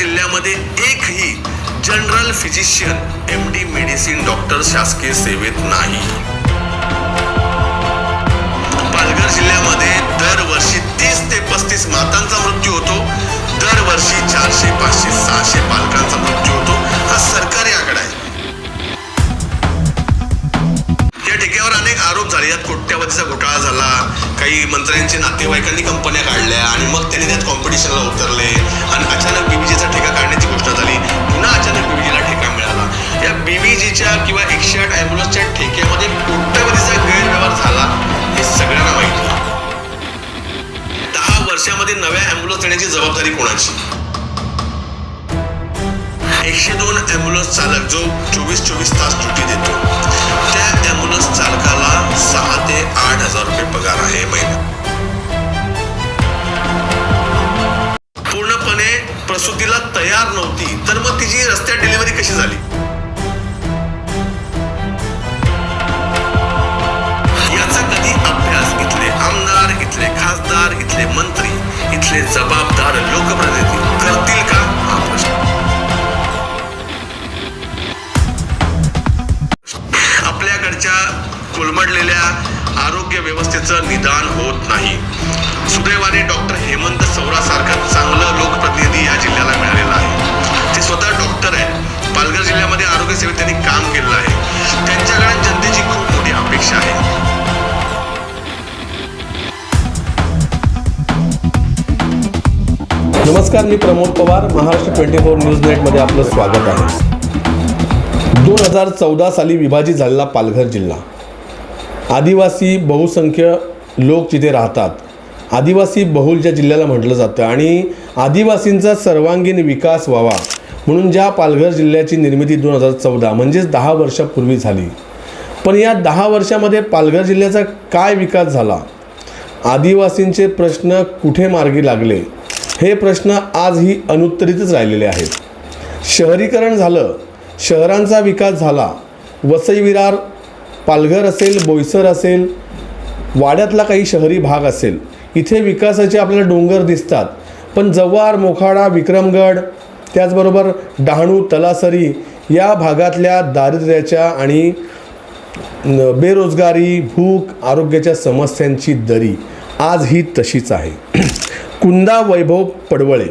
जिल्ह्यामध्ये एकही general physician M D medicine doctor शासकीय सेवेत नाही. पालघर जिल्ह्यामध्ये दरवर्षी तीस ते पस्तीस मातांचा मृत्यू होतो. दरवर्षी चारशे पाचशे सहाशे पालकांचा मृत्यू होतो. हा सरकारी आकडा आहे. आरोप झाले यात कोट्यावधीचा घोटाळा झाला. काही मंत्र्यांच्या नातेवाईकांनी कंपन्या काढल्या आणि मग त्यांनी त्यात कॉम्पिटिशनला उतरले. आणि अचानक बीबीजीचा ठेका काढण्याची घोषणा झाली. पुन्हा अचानक बीबीजीला ठेका मिळाला. या बीबीजीच्या किंवा एकशे आठ ॲम्ब्युलन्सच्या ठेक्यामध्ये कोट्यावधीचा गैरव्यवहार झाला. हे सगळ्यांना माहिती दहा वर्षामध्ये नव्या ॲम्ब्युलन्स देण्याची जबाबदारी कोणाची? एकशे दोन ॲम्ब्युलन्स चालक जो चोवीस चोवीस तास ड्युटी देतो. त्या ॲम्ब्युलन्स चालकाला सहा ते आठ हजार रुपये पगार आहे महिना. पूर्णपणे प्रसूतीला तयार नव्हती तर मग तिची रस्त्यात डिलिव्हरी कशी झाली? याचा कधी अभ्यास इथले आमदार इथले खासदार इथले मंत्री इथले जबाबदार लोकप्रतिनिधी आरोग्य व्यवस्थेचं निदान होत नाही. सुदैवाने डॉक्टर हेमंत सौरासारखा चांगलं लोकप्रतिनिधी या जिल्ह्याला मिळालेला आहे. ते स्वतः डॉक्टर आहेत. पालघर जिल्ह्यामध्ये आरोग्य सेवेत त्यांनी काम केलेलं आहे. त्यांच्याकडे जनतेची खूप मोठी अपेक्षा आहे. नमस्कार मी Pramod Pawar. Maharashtra twenty four news नेटमध्ये आपलं स्वागत आहे. दोन हजार चौदा साली विभाजित झालेला पालघर जिल्हा. आदिवासी बहुसंख्य लोक जिथे राहतात आदिवासी बहुल ज्या जिल्ह्याला म्हटलं जातं आणि आदिवासींचा सर्वांगीण विकास व्हावा म्हणून ज्या पालघर जिल्ह्याची निर्मिती दोन हजार चौदा म्हणजेच दहा वर्षापूर्वी झाली. पण या दहा वर्षामध्ये पालघर जिल्ह्याचा काय विकास झाला? आदिवासींचे प्रश्न कुठे मार्गी लागले? हे प्रश्न आजही अनुत्तरितच राहिलेले आहेत. शहरीकरण झालं शहरांचा विकास झाला वसई विरार पालघर असेल बोईसर असेल वाड्यातला काही शहरी भाग असेल इथे विकासाचे आपल्याला डोंगर दिसतात. पण जव्हार मोखाडा विक्रमगड त्याचबरोबर डहाणू तलासरी या भागातल्या दारिद्र्याच्या आणि न- बेरोजगारी भूक आरोग्याच्या समस्यांची दरी आज ही तशीच आहे. कुंदा वैभव पडवळे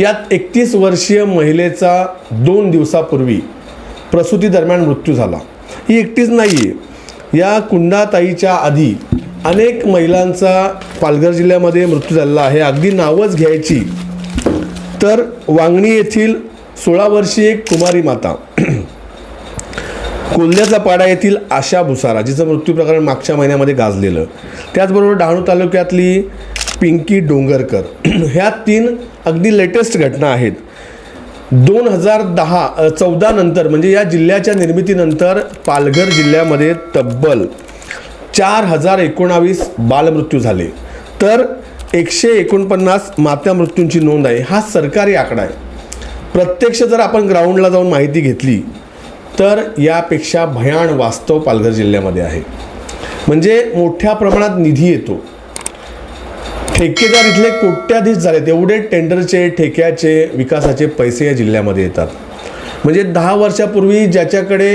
यात एकतीस वर्षीय महिलेचा दोन दिवसापूर्वी प्रसूती दरम्यान मृत्यू झाला. ही एकटीच नाही आहे या कुंडाताईच्या आधी अनेक महिलांचा पालघर जिल्ह्यामध्ये मृत्यू झालेला आहे. अगदी नावच घ्यायची. तर वांगणी येथील सोळा वर्षीय एक कुमारी माता. कोल्ह्याचा पाडा येथील आशा भुसारा जिचं मृत्यू प्रकरण मागच्या महिन्यामध्ये गाजलेलं. त्याचबरोबर डहाणू तालुक्यातली पिंकी डोंगरकर. ह्या तीन अगदी लेटेस्ट घटना आहेत. दोन हजार दहा चौदा नंतर म्हणजे या जिल्ह्याच्या निर्मितीनंतर पालघर जिल्ह्यामध्ये तब्बल चार हजार एकोणावीस बालमृत्यू झाले. तर एकशे एकोणपन्नास मात्या मृत्यूंची नोंद आहे. हा सरकारी आकडा आहे. प्रत्यक्ष जर आपण ग्राउंडला जाऊन माहिती घेतली तर यापेक्षा भयान वास्तव पालघर जिल्ह्यामध्ये आहे. म्हणजे मोठ्या प्रमाणात निधी येतो. ठेकेदार इथले कोट्याधीश झालेत एवढे टेंडरचे ठेक्याचे विकासाचे पैसे या जिल्ह्यामध्ये येतात. म्हणजे दहा वर्षापूर्वी ज्याच्याकडे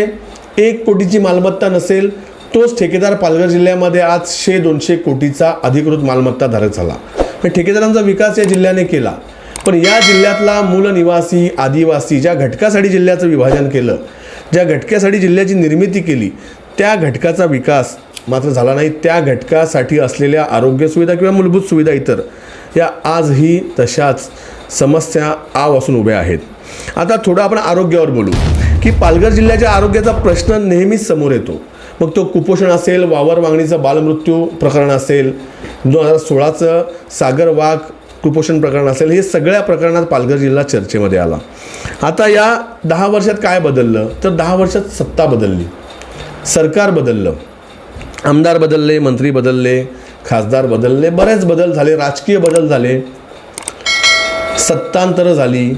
एक कोटीची मालमत्ता नसेल तोच ठेकेदार पालघर जिल्ह्यामध्ये आज शे दोनशे कोटीचा अधिकृत मालमत्ता धारक झाला. म्हणजे ठेकेदारांचा विकास या जिल्ह्याने केला. पण या जिल्ह्यातला मूलनिवासी आदिवासी ज्या घटकासाठी जिल्ह्याचं विभाजन केलं ज्या घटकासाठी जिल्ह्याची निर्मिती केली त्या घटकाचा विकास मात्र झाला नाही. त्या घटकासाठी असलेल्या आरोग्य सुविधा किंवा मूलभूत सुविधा इतर या आजही तशाच समस्या आव असून उभ्या आहेत. आता थोडं आपण आरोग्यावर बोलू. की पालघर जिल्ह्याच्या आरोग्याचा प्रश्न नेहमीच समोर येतो. मग तो कुपोषण असेल वावर वांगणीचं बालमृत्यू प्रकरण असेल दोन हजार सोळाचं सागर वाघ कुपोषण प्रकरण असेल हे सगळ्या प्रकरणात पालघर जिल्हा चर्चेमध्ये आला. आता या दहा वर्षात काय बदललं? तर दहा वर्षात सत्ता बदलली. सरकार बदललं आमदार बदलले मंत्री बदलले खासदार बदलले बरेच बदल झाले राजकीय बदल झाले सत्तांतरं झाली.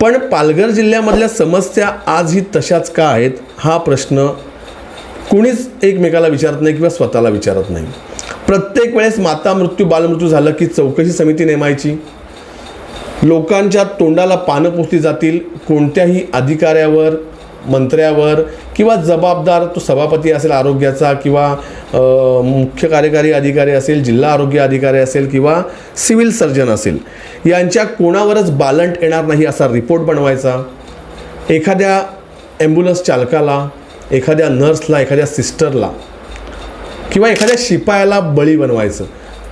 पण पालघर जिल्ह्यामधल्या समस्या आजही तशाच का आहेत हा प्रश्न कुणीच एकमेकाला विचारत नाही किंवा स्वतःला विचारत नाही. प्रत्येक वेळेस माता मृत्यू बालमृत्यू झालं की चौकशी समिती नेमायची. लोकांच्या तोंडाला पानं पुसली जातील कोणत्याही अधिकाऱ्यावर मंत्र्यावर किंवा जबाबदार तो सभापती असेल आरोग्याचा किंवा मुख्य कार्यकारी अधिकारी असेल जिल्हा आरोग्य अधिकारी असेल किंवा सिव्हिल सर्जन असेल यांच्या कोणावरच बालंट येणार नाही असा रिपोर्ट बनवायचा. एखाद्या ॲम्ब्युलन्स चालकाला एखाद्या नर्सला एखाद्या सिस्टरला किंवा एखाद्या शिपायाला बळी बनवायचं.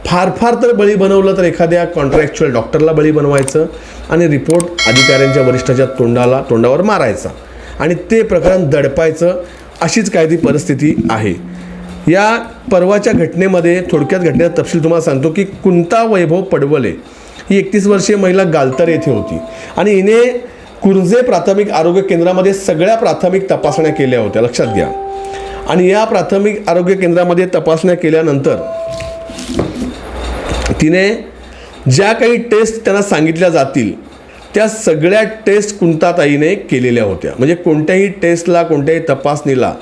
फार फार तर बळी बनवलं तर एखाद्या कॉन्ट्रॅक्च्युअल डॉक्टरला बळी बनवायचं आणि रिपोर्ट अधिकाऱ्यांच्या वरिष्ठाच्या तोंडाला तोंडावर मारायचा. आणि ते प्रकरण दडपायचं अशीच काय ती परिस्थिती आहे. या परवाच्या घटनेमध्ये थोडक्यात घटनेचा तपशील तुम्हाला सांगतो की कुंता वैभव पडवले. ही एकतीस वर्षीय महिला गालतर येथे होती. आणि हिने कुर्जे प्राथमिक आरोग्य केंद्रामध्ये सगळ्या प्राथमिक तपासण्या केल्या होत्या. लक्षात घ्या. आणि या प्राथमिक आरोग्य केंद्रामध्ये तपासण्या केल्यानंतर तिने ज्या काही टेस्ट त्यांना सांगितल्या जातील त्या सगळ्या टेस्ट कुंताताईने केलेल्या होत्या. म्हणजे कोणत्याही टेस्टला कोणत्याही तपासणीला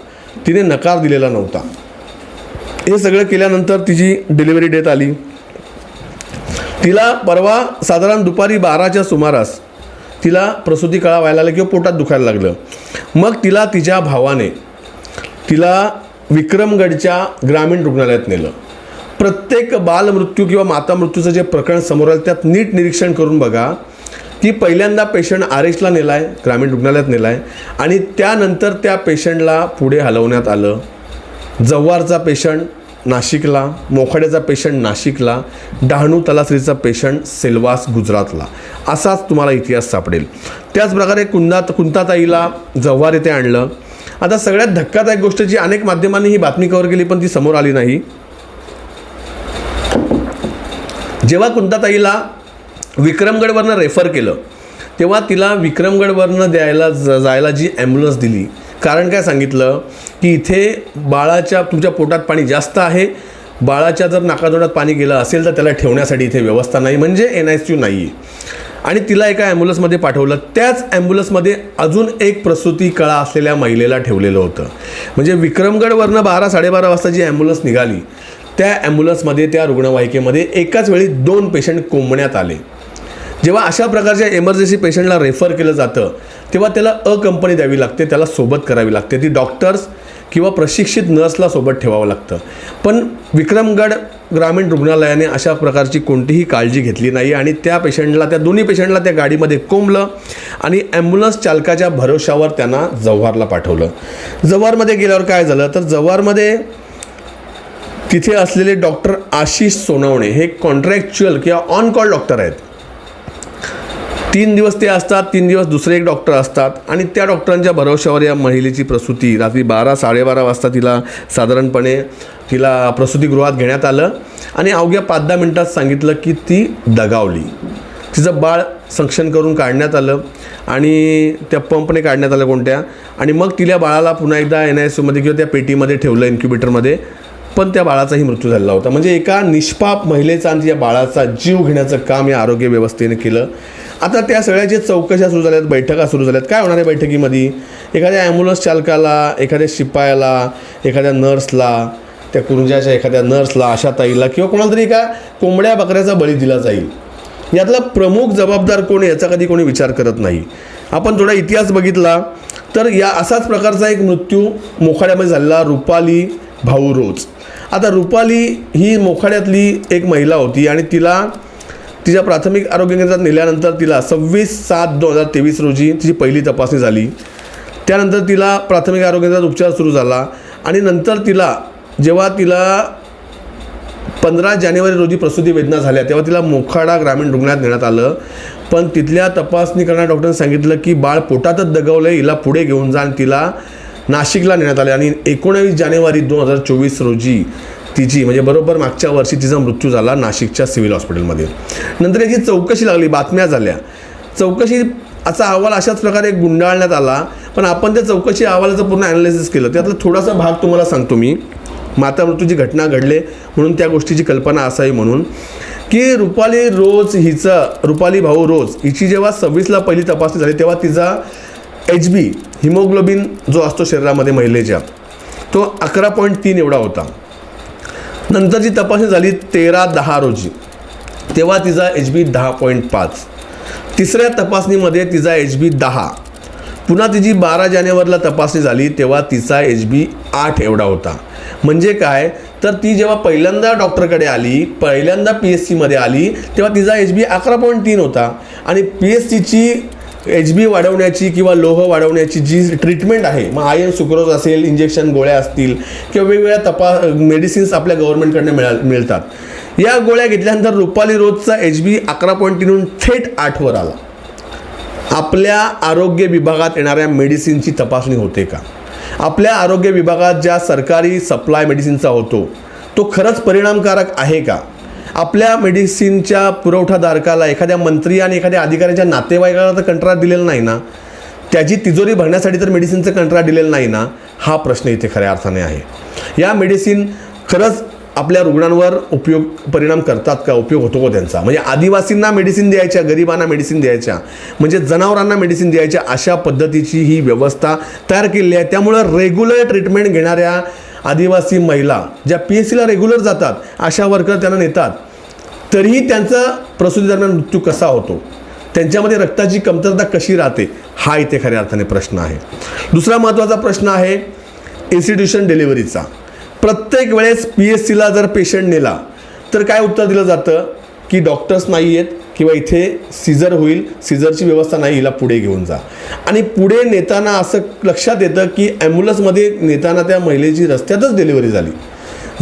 तिने नकार दिलेला नव्हता. हे सगळं केल्यानंतर तिची डिलिव्हरी डेट आली. तिला परवा साधारण दुपारी बाराच्या सुमारास तिला प्रसूती कळा व्हायला लागला किंवा पोटात दुखायला लागलं. मग तिला तिच्या भावाने तिला विक्रमगडच्या ग्रामीण रुग्णालयात नेलं. प्रत्येक बालमृत्यू किंवा माता मृत्यूचं जे प्रकरण समोर आलं त्यात नीट निरीक्षण करून बघा की पहिल्यांदा पेशंट आर एचला नेला आहे ग्रामीण रुग्णालयात नेला आहे आणि त्यानंतर त्या पेशंटला पुढे हलवण्यात आलं. जव्हारचा पेशंट नाशिकला मोखाड्याचा पेशंट नाशिकला डहाणू तलासरीचा पेशंट सेल्वास गुजरातला. असाच तुम्हाला इतिहास सापडेल. त्याचप्रकारे कुंदात कुंताताईला जव्हार येथे आणलं. आता सगळ्यात धक्कादायक गोष्ट जी अनेक माध्यमांनी ही बातमी कव्हर केली पण ती समोर आली नाही. जेव्हा कुंताताईला विक्रमगडवरनं रेफर केलं तेव्हा तिला विक्रमगडवरनं द्यायला ज- जायला जी ॲम्ब्युलन्स दिली. कारण काय सांगितलं की इथे बाळाच्या तुमच्या पोटात पाणी जास्त आहे बाळाच्या जर नाकातोंडात पाणी गेलं असेल तर त्याला ठेवण्यासाठी इथे व्यवस्था नाही म्हणजे एन आय सी यू नाही आहे आणि तिला एका ॲम्ब्युलन्समध्ये पाठवलं त्याच ॲम्ब्युलन्समध्ये अजून एक प्रसूती कळा असलेल्या महिलेला ठेवलेलं होतं. म्हणजे विक्रमगडवरनं बारा साडेबारा वाजता जी ॲम्ब्युलन्स निघाली त्या ॲम्ब्युलन्समध्ये त्या रुग्णवाहिकेमध्ये एकाच वेळी दोन पेशंट कोंबण्यात आले. जेव्हा अशा प्रकारच्या एमर्जन्सी पेशंटला रेफर केलं जातं तेव्हा त्याला अ कंपनी द्यावी लागते त्याला सोबत करावी लागते. ती डॉक्टर्स किंवा प्रशिक्षित नर्सला सोबत ठेवावं लागतं. पण विक्रमगड ग्रामीण रुग्णालयाने अशा प्रकारची कोणतीही काळजी घेतली नाही आणि त्या पेशंटला त्या दोन्ही पेशंटला त्या गाडीमध्ये कोंबलं आणि ॲम्ब्युलन्स चालकाच्या भरोशावर त्यांना जव्हारला पाठवलं. जव्हारमध्ये गेल्यावर काय झालं? तर जव्हारमध्ये तिथे असलेले डॉक्टर आशिष सोनवणे हे कॉन्ट्रॅक्च्युअल किंवा ऑन कॉल डॉक्टर आहेत. तीन दिवस ते असतात तीन दिवस दुसरे एक डॉक्टर असतात. आणि त्या डॉक्टरांच्या भरवशावर या महिलेची प्रसूती. रात्री बारा साडेबारा वाजता तिला साधारणपणे तिला प्रसूतीगृहात घेण्यात आलं. आणि अवघ्या पाच दहा मिनटात सांगितलं की ती दगावली. तिचं बाळ संक्षण करून काढण्यात आलं. आणि त्या पंपने काढण्यात आलं कोणत्या? आणि मग तिला बाळाला पुन्हा एकदा एन आय सीमध्ये यूमध्ये किंवा त्या पेटीमध्ये ठेवलं इन्क्युबेटरमध्ये. पण त्या बाळाचाही मृत्यू झालेला होता. म्हणजे एका निष्पाप महिलेचा आणि त्या बाळाचा जीव घेण्याचं काम या आरोग्य व्यवस्थेने केलं. आता त्या सगळ्याची चौकशा सुरू झाल्यात बैठका सुरू झाल्यात काय होणार आहे बैठकीमध्ये? एखाद्या ॲम्ब्युलन्स चालकाला एखाद्या शिपायाला एखाद्या नर्सला त्या कुरुंजाच्या एखाद्या नर्सला अशा ताईला किंवा कोणाला तरी एका कोंबड्या बकऱ्याचा बळी दिला जाईल. यातला प्रमुख जबाबदार कोण याचा कधी कोणी विचार करत नाही. आपण थोडा इतिहास बघितला तर या असाच प्रकारचा एक मृत्यू मोखाड्यामध्ये झालेला रुपाली भाऊ रोज आता रुपाली ही मोखाड्यातली एक महिला होती आणि तिला तिच्या प्राथमिक आरोग्य केंद्रात नेल्यानंतर तिला सव्वीस सात दोन हजार तेवीस रोजी तिची पहिली तपासणी झाली. त्यानंतर तिला प्राथमिक आरोग्य केंद्रात उपचार सुरू झाला आणि नंतर तिला जेव्हा तिला पंधरा जानेवारी रोजी प्रसूती वेदना झाल्या तेव्हा तिला मोखाडा ग्रामीण रुग्णालयात नेण्यात आलं. पण तिथल्या तपासणी करणाऱ्या डॉक्टरांनी सांगितलं की बाळ पोटातच दगवलं हिला पुढे घेऊन जा आणि तिला नाशिकला नेण्यात आले आणि एकोणावीस जानेवारी दोन हजार चोवीस रोजी तिची म्हणजे बरोबर मागच्या वर्षी तिचा मृत्यू झाला नाशिकच्या सिव्हिल हॉस्पिटलमध्ये. नंतर याची चौकशी लागली बातम्या झाल्या. चौकशी असा अहवाल अशाच प्रकारे गुंडाळण्यात आला पण आपण त्या चौकशी अहवालाचं पूर्ण ॲनालिसिस केलं. त्यातला थोडासा भाग तुम्हाला सांगतो मी. माता मृत्यूची घटना घडले म्हणून त्या गोष्टीची कल्पना असावी म्हणून. की रुपाली रोज हिचं रुपाली भाऊ रोज हिची जेव्हा सव्वीसला पहिली तपासणी झाली तेव्हा तिचा एच बी हिमोग्लोबिन जो असतो शरीरामध्ये महिलेच्या तो अकरा पॉईंट तीन एवढा होता. नंतरची तपासणी झाली तेरा दहा रोजी. तेव्हा तिचा एच बी दहा पॉईंट पाच. तिसऱ्या तपासणीमध्ये तिचा एच बी दहा. पुन्हा तिची बारा जानेवारीला तपासणी झाली तेव्हा तिचा एच बी आठ एवढा होता. म्हणजे काय? तर ती जेव्हा पहिल्यांदा डॉक्टरकडे आली पहिल्यांदा पी एस सीमध्ये आली तेव्हा तिचा एच बी अकरा पॉईंट तीन होता. आणि पी एस सीची एच बी वाढवण्याची किंवा लोह वाढवण्याची जी ट्रीटमेंट आहे मग आयन सुक्रोज असेल इंजेक्शन गोळ्या असतील किंवा वेगवेगळ्या तपा मेडिसिन्स आपल्या गव्हर्नमेंटकडनं मिळा मिळतात. या गोळ्या घेतल्यानंतर रुपाली रोजचा एच बी अकरा पॉईंट तीनहून थेट आठवर आला. आपल्या आरोग्य विभागात येणाऱ्या मेडिसिनची तपासणी होते का? आपल्या आरोग्य विभागात ज्या सरकारी सप्लाय मेडिसिनचा होतो तो खरंच परिणामकारक आहे का? आपल्या मेडिसिनच्या पुरवठादारकाला एखाद्या मंत्री आणि एखाद्या अधिकाऱ्याच्या नातेवाईकाला तर कंत्राट दिलेलं नाही ना? त्याची तिजोरी भरण्यासाठी तर मेडिसिनचं कंत्राट दिलेलं नाही ना? हा प्रश्न इथे खऱ्या अर्थाने आहे. या मेडिसिन खरंच आपल्या रुग्णांवर उपयोग परिणाम करतात का? उपयोग होतो का त्यांचा? म्हणजे आदिवासींना मेडिसिन द्यायच्या गरिबांना मेडिसिन द्यायच्या म्हणजे जनावरांना मेडिसिन द्यायच्या अशा पद्धतीची ही व्यवस्था तयार केलेली आहे. त्यामुळं रेग्युलर ट्रीटमेंट घेणाऱ्या आदिवासी महिला ज्या पी एस सीला रेग्युलर जातात अशा वर्कर त्यांना नेतात. तरीही त्यांचा प्रसूतीदरम्यान मृत्यू कसा होतो? त्यांच्यामध्ये रक्ताची कमतरता कशी राहते? हा इथे खऱ्या अर्थाने प्रश्न आहे. दुसरा महत्त्वाचा प्रश्न आहे इन्स्टिट्यूशन डिलिव्हरीचा प्रत्येक वेळेस पी एस सीला जर पेशंट नेला तर काय उत्तर दिलं जातं? की डॉक्टर्स नाही आहेत किंवा इथे सीजर होईल सीजरची व्यवस्था नाही हिला पुढे घेऊन जा. आणि पुढे नेताना असं लक्षात येतं की ॲम्ब्युलन्समध्ये नेताना त्या महिलेची रस्त्यातच डिलिव्हरी झाली.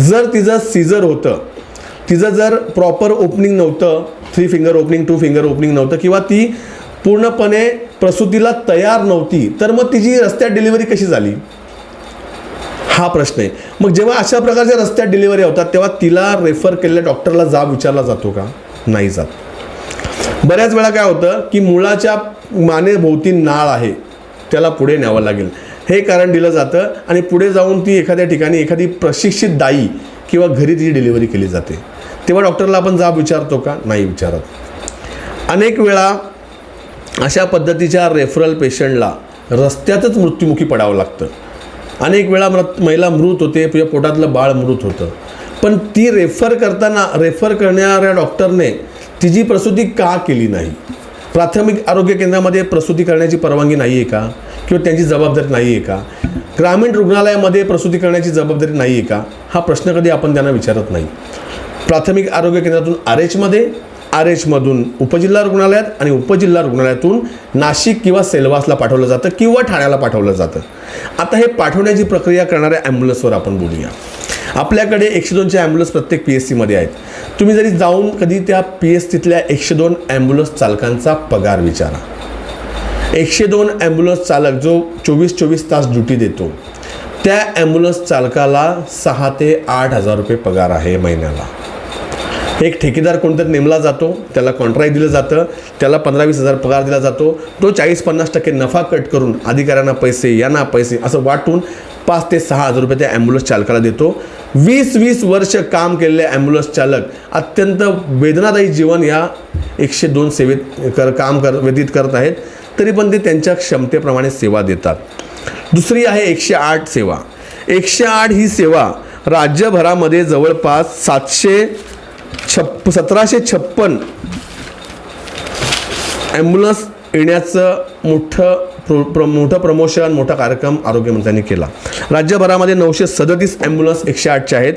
जर तिचं सीझर होतं तिचं जर प्रॉपर ओपनिंग नव्हतं three finger opening two finger opening नव्हतं किंवा ती पूर्णपणे प्रसूतीला तयार नव्हती तर मग तिची रस्त्यात डिलिव्हरी कशी झाली? हा प्रश्न आहे. मग जेव्हा अशा प्रकारच्या रस्त्यात डिलिव्हरी होतात तेव्हा तिला रेफर केलेल्या डॉक्टरला जाब विचारला जातो का? नाही जात. बऱ्याच वेळा काय होतं की मुळाच्या मानेभोवती नाळ आहे त्याला पुढे न्यावं लागेल. हे कारण दिलं जातं आणि पुढे जाऊन ती एखाद्या ठिकाणी एखादी प्रशिक्षित दाई किंवा घरी ती डिलिव्हरी केली जाते. तेव्हा डॉक्टरला आपण जाब विचारतो का? नाही विचारत. अनेक वेळा अशा पद्धतीच्या रेफरल पेशंटला रस्त्यातच मृत्युमुखी पडावं लागतं. अनेक वेळा मृत महिला मृत होते किंवा पोटातलं बाळ मृत होतं. पण ती रेफर करताना रेफर करणाऱ्या डॉक्टरने तिची प्रसूती का केली नाही? प्राथमिक आरोग्य केंद्रामध्ये प्रसूती करण्याची परवानगी नाही आहे का? किंवा त्यांची जबाबदारी नाही आहे का? ग्रामीण रुग्णालयामध्ये प्रसूती करण्याची जबाबदारी नाही आहे का? हा प्रश्न कधी आपण त्यांना विचारत नाही. प्राथमिक आरोग्य केंद्रातून आर एचमध्ये आर एचमधून उपजिल्हा रुग्णालयात आणि उपजिल्हा रुग्णालयातून नाशिक किंवा सेलवासला पाठवलं जातं किंवा ठाण्याला पाठवलं जातं. आता हे पाठवण्याची प्रक्रिया करणाऱ्या ॲम्ब्युलन्सवर आपण बोलूया. आपल्याकडे एकशे दोनचे ॲम्ब्युलन्स प्रत्येक पी एस सीमध्ये आहेत. तुम्ही जरी जाऊन कधी त्या पी एस तिथल्या एकशे दोन ॲम्ब्युलन्स चालकांचा पगार विचारा. एकशे दोन ॲम्ब्युलन्स चालक जो चोवीस चोवीस तास ड्युटी देतो त्या ॲम्ब्युलन्स चालकाला सहा ते आठ हजार रुपये पगार आहे महिन्याला. एक ठेकेदार कोणतरी नेमला जातो त्याला कॉन्ट्रॅक्ट दिलं जातं त्याला पंधरा वीस हजार पगार दिला जातो तो चाळीस पन्नास टक्के नफा कट करून अधिकाऱ्यांना पैसे यांना पैसे असं वाटून पाच ते सहा हजार रुपये त्या ॲम्ब्युलन्स चालकाला देतो. वीस वीस वर्ष काम केलेले ॲम्ब्युलन्स चालक अत्यंत वेदनादायी जीवन या एकशे दोन सेवेत कर काम कर व्यतीत करत आहेत. तरी पण ते त्यांच्या क्षमतेप्रमाणे सेवा देतात. दुसरी आहे एकशे आठ सेवा. एकशे आठ ही सेवा राज्यभरामध्ये जवळपास सातशे छप्प सतराशे छप्पन ॲम्ब्युलन्स येण्याचं मोठं प्रो प्र मोठं प्रमोशन मोठा कार्यक्रम आरोग्यमंत्र्यांनी केला. राज्यभरामध्ये नऊशे सदतीस ॲम्ब्युलन्स एकशे आठचे आहेत.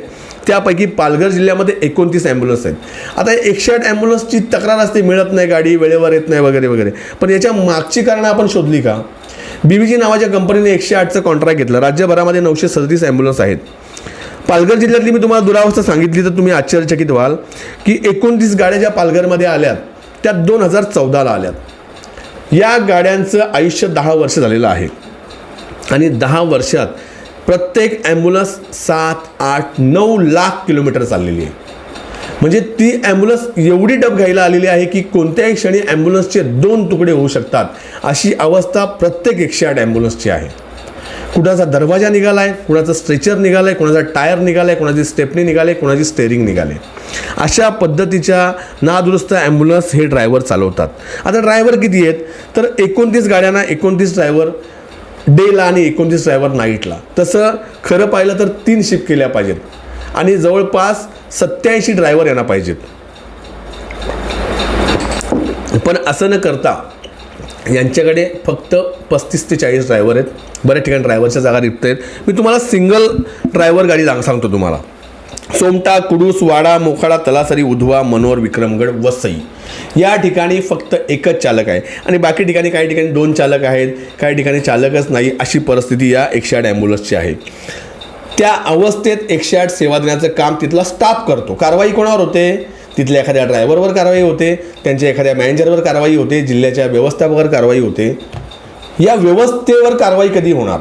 त्यापैकी पालघर जिल्ह्यामध्ये एकोणतीस ॲम्ब्युलन्स आहेत. आता एकशे आठ ॲम्ब्युलन्सची तक्रार असते मिळत नाही गाडी वेळेवर येत नाही वगैरे वगैरे. पण याच्या मागची कारणं आपण शोधली का? बी बी जी नावाच्या कंपनीने एकशे आठचं कॉन्ट्रॅक्ट घेतलं. राज्यभरामध्ये नऊशे सदतीस ॲम्ब्युलन्स आहेत. पालघर जिल्ह्यातली मी तुम्हाला दुरावस्था सांगितली तर तुम्ही आश्चर्यचकित व्हाल की एकोणतीस गाड्या ज्या पालघरमध्ये आल्यात त्या दोन हजार चौदाला आल्यात. या गाड्यांचं आयुष्य दहा वर्ष झालेलं आहे. आणि दहा वर्षात प्रत्येक ॲम्ब्युलन्स सात आठ नऊ लाख किलोमीटर चाललेली आहे. म्हणजे ती ॲम्ब्युलन्स एवढी डब घ्यायला आलेली आहे की कोणत्याही क्षणी ॲम्ब्युलन्सचे दोन तुकडे होऊ शकतात. अशी अवस्था प्रत्येक एकशे आठ ॲम्ब्युलन्सची आहे. कुणाचा दरवाजा निघाला आहे कुणाचं स्ट्रेचर निघाला आहे कुणाचा टायर निघाला आहे कुणाची स्टेपनी निघाले कुणाची स्टेअरिंग निघाले. अशा पद्धतीच्या नादुरुस्त ॲम्ब्युलन्स हे ड्रायव्हर चालवतात. आता ड्रायव्हर किती आहेत? तर एकोणतीस गाड्यांना एकोणतीस ड्रायव्हर डेला आणि एकोणतीस ड्रायव्हर नाईटला तसं खरं पाहिलं तर तीन शिफ्ट केल्या पाहिजेत. आणि जवळपास सत्याऐंशी ड्रायव्हर यांना पाहिजेत. पण असं न करता यांच्याकडे फक्त पस्तीस ते चाळीस ड्रायव्हर आहेत. बऱ्याच ठिकाणी ड्रायव्हरच्या जागा रिक्त आहेत मी तुम्हाला सिंगल ड्रायव्हर गाडी सांग सांगतो तुम्हाला. सोमटा कुडूस वाडा मोखाडा तलासरी उधवा मनोर विक्रमगड वसई. या ठिकाणी फक्त एकच चालक आहे. आणि बाकी ठिकाणी काही ठिकाणी दोन चालक आहेत. काही ठिकाणी चालकच नाही अशी परिस्थिती या एकशे आठ ॲम्ब्युलन्सची आहे. त्या अवस्थेत एकशे आठ सेवा देण्याचं काम तिथला स्टाफ करतो. कारवाई कोणावर होते? तिथल्या एखाद्या ड्रायव्हरवर कारवाई होते. त्यांच्या एखाद्या मॅनेजरवर कारवाई होते. जिल्ह्याच्या व्यवस्थापकावर कारवाई होते. या व्यवस्थेवर कारवाई कधी होणार?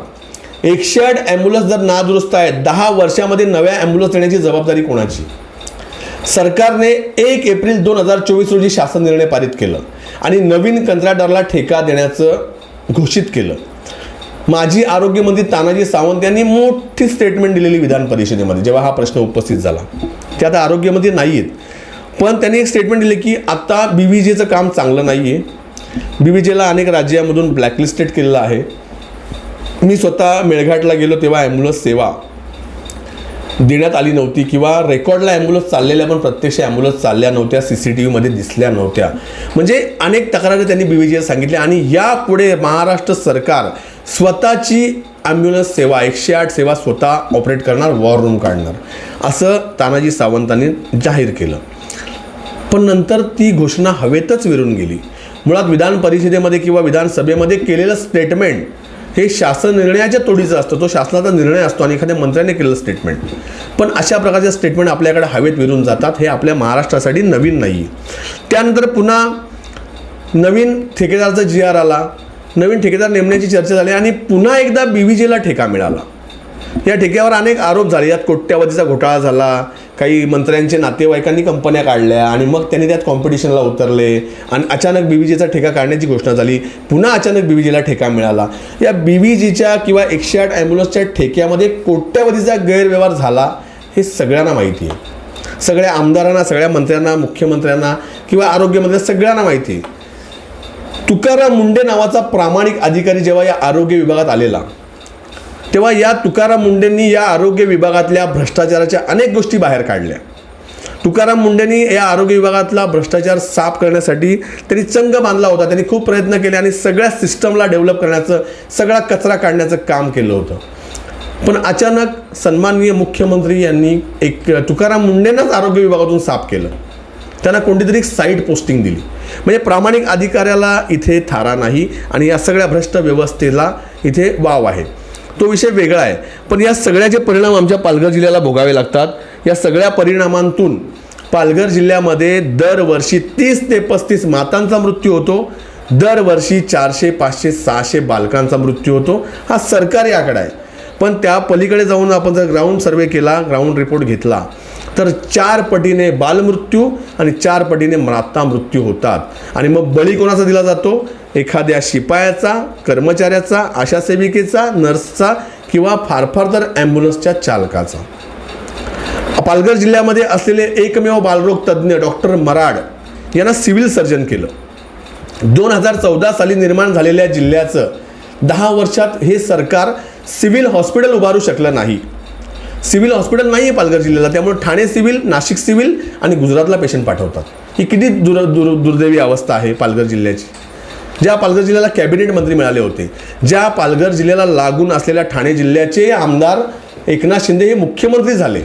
एकशे आठ ॲम्ब्युलन्स जर नादुरुस्त आहेत दहा वर्षामध्ये नव्या ॲम्ब्युलन्स देण्याची जबाबदारी कोणाची? सरकारने एक एप्रिल दोन हजार चोवीस रोजी शासन निर्णय पारित केलं आणि नवीन कंत्राटदाराला ठेका देण्याचं घोषित केलं. माजी आरोग्यमंत्री तानाजी सावंत यांनी मोठी स्टेटमेंट दिलेली विधान परिषदेमध्ये जेव्हा हा प्रश्न उपस्थित झाला. ते आता आरोग्यमंत्री नाही आहेत पण त्यांनी एक स्टेटमेंट दिले की आता बी व्ही जेचं काम चांगलं नाही आहे बी व्ही जेला अनेक राज्यामधून ब्लॅकलिस्टेड केलेलं आहे. मी स्वतः मेळघाटला गेलो तेव्हा ॲम्ब्युलन्स सेवा देण्यात आली नव्हती किंवा रेकॉर्डला ॲम्ब्युलन्स चाललेल्या पण प्रत्यक्ष ॲम्ब्युलन्स चालल्या नव्हत्या सी सी टी व्हीमध्ये दिसल्या नव्हत्या. म्हणजे अनेक तक्रारी त्यांनी बी व्ही सांगितल्या आणि यापुढे महाराष्ट्र सरकार स्वतःची ॲम्ब्युलन्स सेवा एकशे आठ सेवा स्वतः ऑपरेट करणार वॉर रूम काढणार. असं तानाजी सावंतांनी जाहीर केलं. पण नंतर ती घोषणा हवेतच विरून गेली. मुळात विधान परिषदेमध्ये किंवा विधानसभेमध्ये केलेलं स्टेटमेंट हे शासन निर्णयाच्या तोडीचं असतं. तो शासनाचा निर्णय असतो आणि एखाद्या मंत्र्याने केलेलं स्टेटमेंट पण अशा प्रकारचे स्टेटमेंट आपल्याकडे हवेत विरून जातात. हे आपल्या महाराष्ट्रासाठी नवीन नाही. आहे त्यानंतर पुन्हा नवीन ठेकेदारचा जी आर आला. नवीन ठेकेदार नेमण्याची चर्चा झाली आणि पुन्हा एकदा बी व्ही जेला ठेका मिळाला. या ठेक्यावर अनेक आरोप झाले. यात कोट्यावधीचा घोटाळा झाला. काही मंत्र्यांचे नातेवाईकांनी कंपन्या काढल्या आणि मग त्यांनी त्यात कॉम्पिटिशनला उतरले. आणि अचानक बी व्ही ठेका काढण्याची घोषणा झाली. पुन्हा अचानक बी व्ही ठेका मिळाला. या बी व्ही जीच्या किंवा एकशे आठ ॲम्ब्युलन्सच्या ठेक्यामध्ये कोट्यावधीचा गैरव्यवहार झाला हे सगळ्यांना माहिती आहे. सगळ्या आमदारांना सगळ्या मंत्र्यांना मुख्यमंत्र्यांना किंवा आरोग्यमंत्र्यांना सगळ्यांना माहिती आहे. तुकाराम मुंडे नावाचा प्रामाणिक अधिकारी जेव्हा या आरोग्य विभागात आलेला तेव्हा या तुकाराम मुंडेंनी या आरोग्य विभागातल्या भ्रष्टाचाराच्या अनेक गोष्टी बाहेर काढल्या. तुकाराम मुंडेंनी या आरोग्य विभागातला भ्रष्टाचार साफ करण्यासाठी त्यांनी चंग बांधला होता. त्यांनी खूप प्रयत्न केले आणि सगळ्या सिस्टमला डेव्हलप करण्याचं सगळा कचरा काढण्याचं काम केलं होतं. पण अचानक सन्माननीय मुख्यमंत्री यांनी एक तुकाराम मुंडेंनाच आरोग्य विभागातून साफ केलं. त्यांना कोणतीतरी एक साईट पोस्टिंग दिली. म्हणजे प्रामाणिक अधिकाऱ्याला इथे थारा नाही आणि या सगळ्या भ्रष्ट व्यवस्थेला इथे वाव आहे. तो विषय वेगळा आहे. पण या सगळ्याचे परिणाम आमच्या पालघर जिल्ह्याला भोगावे लागतात या सगळ्या परिणामांतून पालघर जिल्ह्यामध्ये दरवर्षी तीस ते पस्तीस मातांचा मृत्यू होतो. दरवर्षी चारशे पाचशे सहाशे बालकांचा मृत्यू होतो. हा सरकारी आकडा आहे. पण त्या पलीकडे जाऊन आपण जर ग्राउंड सर्वे केला ग्राउंड रिपोर्ट घेतला तर चार पटीने बालमृत्यू आणि चार पटीने माता मृत्यू होतात. आणि मग बळी कोणाचा दिला जातो? एखाद्या शिपायाचा कर्मचाऱ्याचा आशा सेविकेचा नर्सचा किंवा फार फार तर ॲम्ब्युलन्सच्या चालकाचा. पालघर जिल्ह्यामध्ये असलेले एकमेव बालरोग तज्ज्ञ डॉक्टर मराड यांना सिव्हिल सर्जन केलं. दोन हजार चौदा साली निर्माण झालेल्या जिल्ह्याचं दहा वर्षात हे सरकार सिव्हिल हॉस्पिटल उभारू शकलं नाही. सिव्हिल हॉस्पिटल नाही आहे पालघर जिल्ह्याला. त्यामुळे ठाणे सिव्हिल नाशिक सिव्हिल आणि गुजरातला पेशंट पाठवतात. ही किती दुर दुर दुर्दैवी अवस्था आहे पालघर जिल्ह्याची. ज्या पालघर जिल्ह्याला कॅबिनेट मंत्री मिळाले होते ज्या पालघर जिल्ह्याला लागून असलेल्या ठाणे जिल्ह्याचे आमदार एकनाथ शिंदे हे मुख्यमंत्री झाले.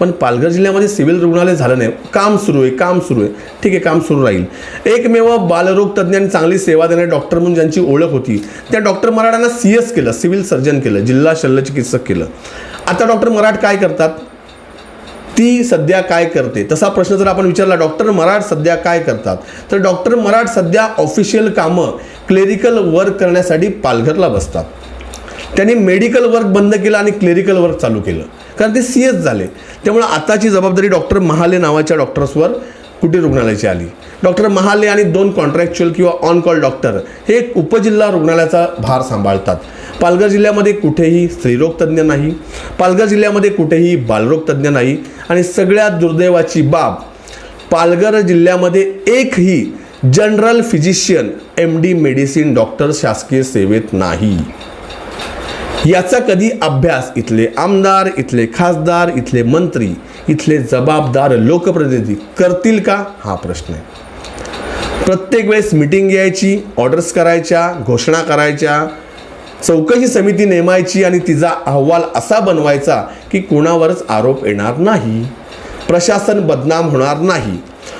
पण पालघर जिल्ह्यामध्ये सिव्हिल रुग्णालय झालं नाही. काम सुरू आहे काम सुरू आहे. ठीक आहे काम सुरू राहील. एकमेव बालरोग आणि चांगली सेवा देणारे डॉक्टर म्हणून ज्यांची ओळख होती त्या डॉक्टर मराठांना सी एस केलं सिव्हिल सर्जन केलं जिल्हा शल्यचिकित्सक केलं. आता डॉक्टर मराठ काय करतात? ती सध्या काय करते? तसा प्रश्न जर आपण विचारला डॉक्टर मराठ सध्या काय करतात? तर डॉक्टर मराठ सध्या ऑफिशियल कामं क्लेरिकल वर्क करण्यासाठी पालघरला बसतात. त्यांनी मेडिकल वर्क बंद केलं आणि क्लेरिकल वर्क चालू केलं. कारण ते सी एस झाले. त्यामुळे आताची जबाबदारी डॉक्टर महाले नावाच्या डॉक्टर्सवर कुठे रुग्णालयाची आली? डॉक्टर महाले आणि दोन कॉन्ट्रॅक्च्युअल किंवा ऑन कॉल डॉक्टर हे उपजिल्हा रुग्णालयाचा भार सांभाळतात. पालघर जिल्ह्यामध्ये कुठेही स्त्रीरोग तज्ज्ञ नाही पालघर जिल्ह्यामध्ये कुठेही बालरोग तज्ज्ञ नाही आणि सगळ्यात दुर्दैवाची बाब पालघर जिल्ह्यामध्ये एकही general physician M D medicine doctor शासकीय सेवेत नाही. याचा कधी अभ्यास इथले आमदार इथले खासदार इथले मंत्री इथले जबाबदार लोकप्रतिनिधी करतील का? हा प्रश्न आहे. प्रत्येक वेळेस मिटिंग घ्यायची ऑर्डर्स करायच्या घोषणा करायच्या चौकशी समिती नेमायची आणि तिचा अहवाल असा बनवायचा की कोणावरच आरोप येणार नाही. प्रशासन बदनाम होणार नाही.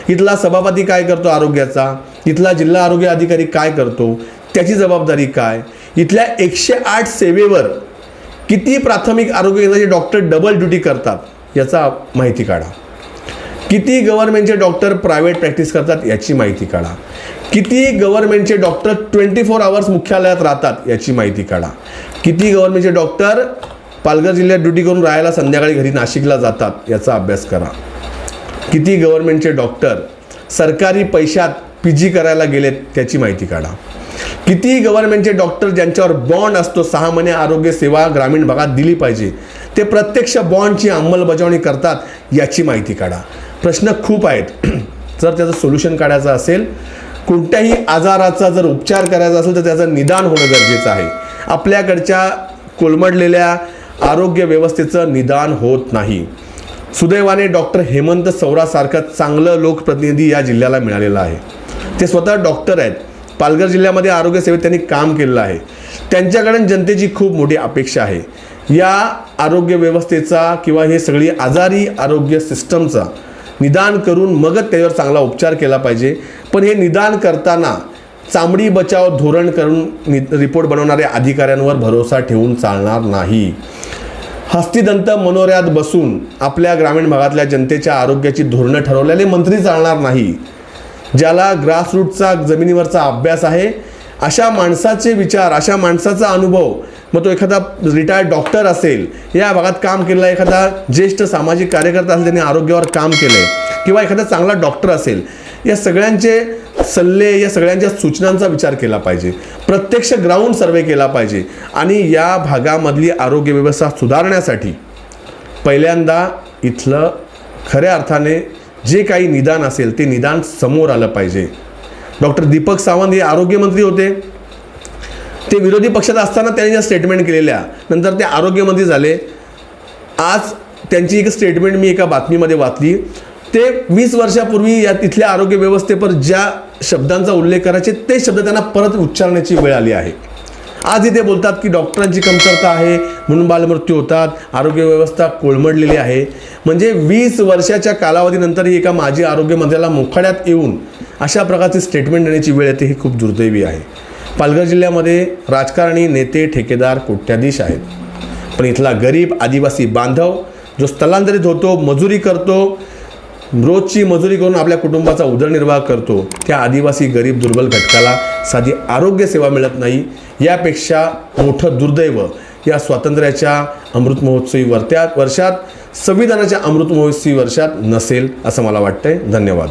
इथला सभापती काय करतो आरोग्याचा? इथला जिल्हा आरोग्य अधिकारी काय करतो? त्याची जबाबदारी काय? इथल्या एकशे आठ सेवेवर किती प्राथमिक आरोग्य केंद्राचे डॉक्टर डबल ड्युटी करतात? याचा माहिती काढा. किती गव्हर्नमेंटचे डॉक्टर प्रायव्हेट प्रॅक्टिस करतात याची माहिती काढा. किती गव्हर्नमेंटचे डॉक्टर ट्वेंटी फोर आवर्स मुख्यालयात राहतात याची माहिती काढा. किती गव्हर्नमेंटचे डॉक्टर पालघर जिल्ह्यात ड्युटी करून राहायला संध्याकाळी घरी नाशिकला जातात याचा अभ्यास करा. किती गव्हर्नमेंटचे डॉक्टर सरकारी पैशात पी जी करायला गेलेत त्याची माहिती काढा. कितीही गव्हर्नमेंटचे डॉक्टर ज्यांच्यावर बॉन्ड असतो सहा महिने आरोग्य सेवा ग्रामीण भागात दिली पाहिजे. ते प्रत्यक्ष बॉन्डची अंमलबजावणी करतात याची माहिती काढा. प्रश्न खूप आहेत. जर त्याचं सोल्युशन काढायचं असेल कोणत्याही आजाराचा जर उपचार करायचा असेल तर त्याचं निदान होणं गरजेचं आहे. आपल्याकडच्या कोलमडलेल्या आरोग्य व्यवस्थेचं निदान होत नाही. सुदैवाने डॉक्टर हेमंत सौरासारखं चांगलं लोकप्रतिनिधी या जिल्ह्याला मिळालेलं आहे. ते स्वतः डॉक्टर आहेत. पालघर जिल्ह्यामध्ये आरोग्य सेवेत त्यांनी काम केलेलं आहे. त्यांच्याकडून जनतेची खूप मोठी अपेक्षा आहे. या आरोग्य व्यवस्थेचा किंवा हे सगळी आजारी आरोग्य सिस्टमचा निदान करून मगच त्याच्यावर चांगला उपचार केला पाहिजे. पण हे निदान करताना चामडी बचाव धोरण करून नि रिपोर्ट बनवणाऱ्या अधिकाऱ्यांवर भरोसा ठेवून चालणार नाही. हस्तिदंत मनोऱ्यात बसून आपल्या ग्रामीण भागातल्या जनतेच्या आरोग्याची धोरणं ठरवलेले मंत्री चालणार नाही. ज्याला ग्रासरूटचा जमिनीवरचा अभ्यास आहे अशा माणसाचे विचार अशा माणसाचा अनुभव मग तो एखादा रिटायर्ड डॉक्टर असेल या भागात काम केलेला एखादा ज्येष्ठ सामाजिक कार्यकर्ता असेल त्यांनी आरोग्यावर काम केलं आहे किंवा एखादा चांगला डॉक्टर असेल या सगळ्यांचे सल्ले या सगळ्यांच्या सूचनांचा विचार केला पाहिजे. प्रत्यक्ष ग्राउंड सर्वे केला पाहिजे. आणि या भागामधली आरोग्य व्यवस्था सुधारण्यासाठी पहिल्यांदा इथलं खऱ्या अर्थाने जे काही निदान असेल ते निदान समोर आलं पाहिजे. डॉक्टर दीपक सावंत हे आरोग्यमंत्री होते. ते विरोधी पक्षात असताना त्यांनी ज्या स्टेटमेंट केलेल्या नंतर ते आरोग्यमंत्री झाले. आज त्यांची एक स्टेटमेंट मी एका बातमीमध्ये वाचली. ते वीस वर्षापूर्वी या तिथल्या आरोग्य व्यवस्थेवर ज्या शब्दांचा उल्लेख करायचे ते शब्द त्यांना परत उच्चारण्याची वेळ आली आहे. आज इथे बोलतात की डॉक्टरांची कमतरता आहे म्हणून बालमृत्यू होतात आरोग्य व्यवस्था कोळमडलेली आहे. म्हणजे वीस वर्षाच्या कालावधीनंतरही एका माजी आरोग्यमंत्र्याला मोखाड्यात येऊन अशा प्रकारची स्टेटमेंट देण्याची वेळ येते ही खूप दुर्दैवी आहे. पालघर जिल्ह्यामध्ये राजकारणी नेते ठेकेदार कोट्याधीश आहेत. पण इथला गरीब आदिवासी बांधव जो स्थलांतरित होतो मजुरी करतो रोजची मजुरी करून आपल्या कुटुंबाचा उदरनिर्वाह करतो. त्या आदिवासी गरीब दुर्बल घटकाला साधी आरोग्यसेवा मिळत नाही. यापेक्षा मोठं दुर्दैव या स्वातंत्र्याच्या अमृत महोत्सवी वर्त्यात वर्षात संविधानाच्या अमृत महोत्सवी वर्षात नसेल असं मला वाटतंय. धन्यवाद.